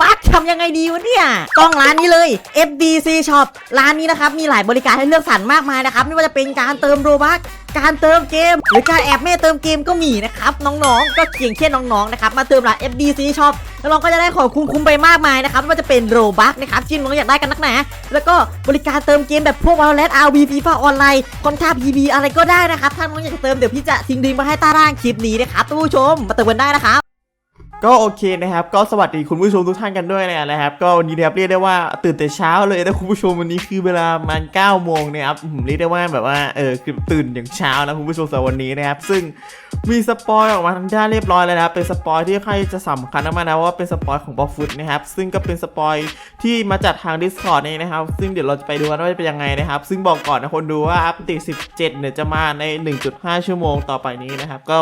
บัคทำยังไงดีวะเนี่ย ต้องร้านนี้เลย FDC Shop ร้านนี้นะครับ มีหลายบริการให้เลือกสรรมากมายนะครับ ไม่ว่าจะเป็นการเติมโรบัคการเติมเกม หรือการแอบแม่เติมเกมก็มีนะครับ น้องๆ ก็เพียงแค่น้องๆนะครับมาเติมร้าน FDC Shop แล้วน้องก็จะได้ของคุ้มๆไปมากมายนะครับไม่ว่าจะเป็นโรบัคนะครับที่น้องอยากได้กันนักหนาแล้วก็บริการเติมเกมแบบพวก Valorant RV FIFA ออนไลน์คอนท่า PB อะไรก็ได้นะครับถ้าน้องอยากเติมเดี๋ยวพี่จะทิ้งลิงก์มาให้ใต้ล่างคลิปนี้นะครับท่านผู้ชมมาเติมกันได้นะครับ ก็โอเคนะครับ ก็สวัสดีคุณผู้ชมทุกท่านกันด้วยนะครับ ก็วันนี้นะครับเรียกได้ว่าตื่นแต่เช้าเลยนะคุณผู้ชมวันนี้คือเวลาประมาณ9โมงนะครับเรียกได้ว่าแบบว่าเออคือตื่นอย่างเช้านะคุณผู้ชมสำหรับวันนี้นะครับ ซึ่งมีสปอยออกมาทางด้านเรียบร้อยแล้วนะครับเป็นสปอยที่ค่อนข้างจะสำคัญมากนะเพราะว่าเป็นสปอยของบอฟฟุตนะครับ ซึ่งก็เป็นสปอยที่มาจากทาง Discord นี่นะครับ ซึ่งเดี๋ยวเราจะไปดูกันว่าจะเป็นยังไงนะครับ ซึ่งบอกก่อนนะคนดูว่าอัปเดต17 เนี่ยจะมาใน 1.5 ชั่วโมงต่อไปนี้นะครับ ก็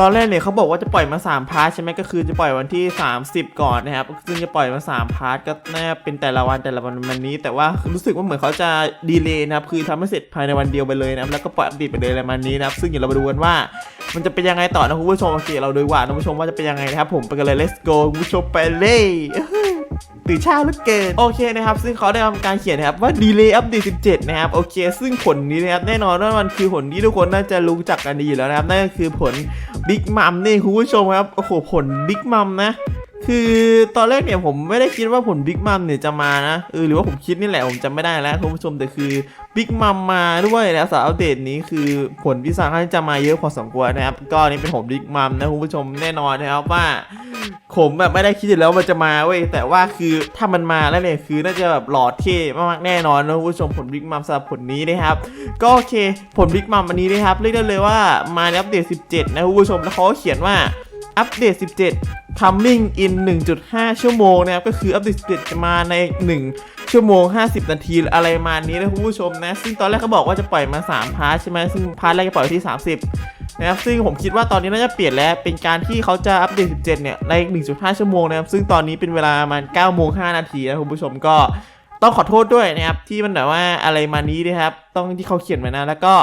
ตอนแรกเนี่ยเขาบอกว่าจะปล่อยมา 3 พาร์ทใช่ไหมก็คือจะปล่อยวันที่ 30 ก่อนนะครับ ซึ่งจะปล่อยมา 3 พาร์ทก็น่าเป็นแต่ละวันแต่ละวันวันนี้ แต่ว่ารู้สึกว่าเหมือนเขาจะดีเลย์นะครับ คือทำให้เสร็จภายในวันเดียวไปเลยนะครับ แล้วก็ปล่อยอัปเดตไปเลยอะไรประมาณนี้นะครับ ซึ่งเดี๋ยวเรามาดูกันว่า มันจะเป็นยังไงต่อนะคุณผู้ชมโอเคเราดูว่าคุณผู้ชมว่าจะเป็นยังไงนะครับ ผมไปกันเลย let's go คุณผู้ชมไปเลยตื่นเช้าเหลือเกินโอเคนะครับ ซึ่งเขาได้ทำการเขียนนะครับว่าดีเลย์อัปเดต17 นะครับ โอเค ซึ่งผลนี้นะครับแน่นอนว่ามันคือผลที่ทุกคนน่าจะรู้จักกันดีอยู่แล้วนะครับนั่นก็คือผล บิ๊กมัมนี่คุณผู้ชมครับ โอ้โห ผลบิ๊กมัมนะ คือตอนแรกเนี่ยผมไม่ได้คิดว่าผลบิ๊กมัมเนี่ยจะมานะเออหรือว่าผมคิดนี่แหละผมจำไม่ได้แล้วคุณผู้ชมแต่คือบิ๊กมัมมาด้วยแล้วสารอัปเดตนี้คือผลพิศาจที่จะมาเยอะพอสมควรนะครับ ก็นี่เป็นผลบิ๊กมัมนะคุณผู้ชมแน่นอนนะครับว่าผมแบบไม่ได้คิดอยู่แล้วว่ามันจะมาเว้ยแต่ว่าคือถ้ามันมาแล้วเนี่ยคือน่าจะแบบหล่อเท่มากๆแน่นอนนะคุณผู้ชมผลบิ๊กมัมสำหรับผลนี้นะครับ ก็โอเคผลบิ๊กมัมวันนี้นะครับเรียกได้เลยว่ามาในอัปเดต 17 นะคุณผู้ชมแล้วเขาเขียนว่าอัปเดต 17 coming in 1.5 ชั่วโมงนะครับ ก็คืออัปเดต17จะมาใน 1 ชั่วโมง 50 นาทีอะไรมานี้นะคุณผู้ชมนะ ซึ่งตอนแรกเขาบอกว่าจะปล่อยมา 3 พาร์ทใช่ไหมซึ่งพาร์ทแรกจะปล่อยที่ 30 นะครับ ซึ่งผมคิดว่าตอนนี้น่าจะเปลี่ยนแล้ว เป็นการที่เขาจะอัปเดต 17 เนี่ย ใน 1.5 ชั่วโมงนะครับ ซึ่งตอนนี้เป็นเวลาประมาณ9โมง5นาทีนะคุณผู้ชมก็ต้องขอโทษด้วยนะครับที่มันแบบว่าอะไรมานี้นะครับต้องที่เขาเขียนมานะแล้วก็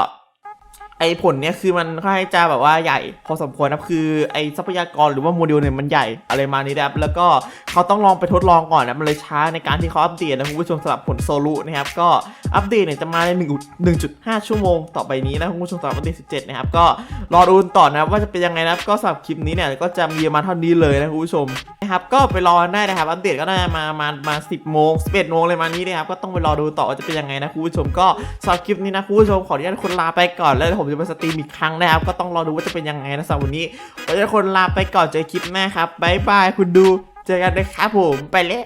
ไอผลเนี้ยคือมันค่อนข้างจะแบบว่าใหญ่พอสมควรนะครับคือไอทรัพยากรหรือว่าโมเดลเนี่ยมันใหญ่อะไรมานี้นะครับแล้วก็เขาต้องลองไปทดลองก่อนนะมันเลยช้าในการที่เขาอัปเดตนะคุณผู้ชมสำหรับผลโซลูนะครับก็อัปเดตเนี่ยจะมาใน1 1.5 ชั่วโมงต่อไปนี้นะคุณผู้ชมสำหรับอัปเดต17 นะครับก็รอดูต่อนะว่าจะเป็นยังไงนะครับก็สำหรับคลิปนี้เนี่ยก็จะมีมาเท่านี้เลยนะคุณผู้ชมนะครับก็ไปรอได้นะครับอัปเดตก็ได้มามามา10โมงสิบเอ็ดโมงเลยมานี้นะครับก็ต้องไปรอดูต่อว่าจะเป็นยังไงนะคุณผู้ชมก็สำหรับคลิปนี้นะคุณผู้ชมขออนุญาตคนลาไปก่อนแล้วเดี๋ยวผมจะไปสตรีมอีกครั้งนะครับก็ต้องรอดูว่าจะเป็นยังไงนะสำหรับวันนี้ขออนุญาตคนลาไปก่อนเจอคลิปหน้าครับบ๊ายบายคุณดูเจอกันนะครับผมไปเลย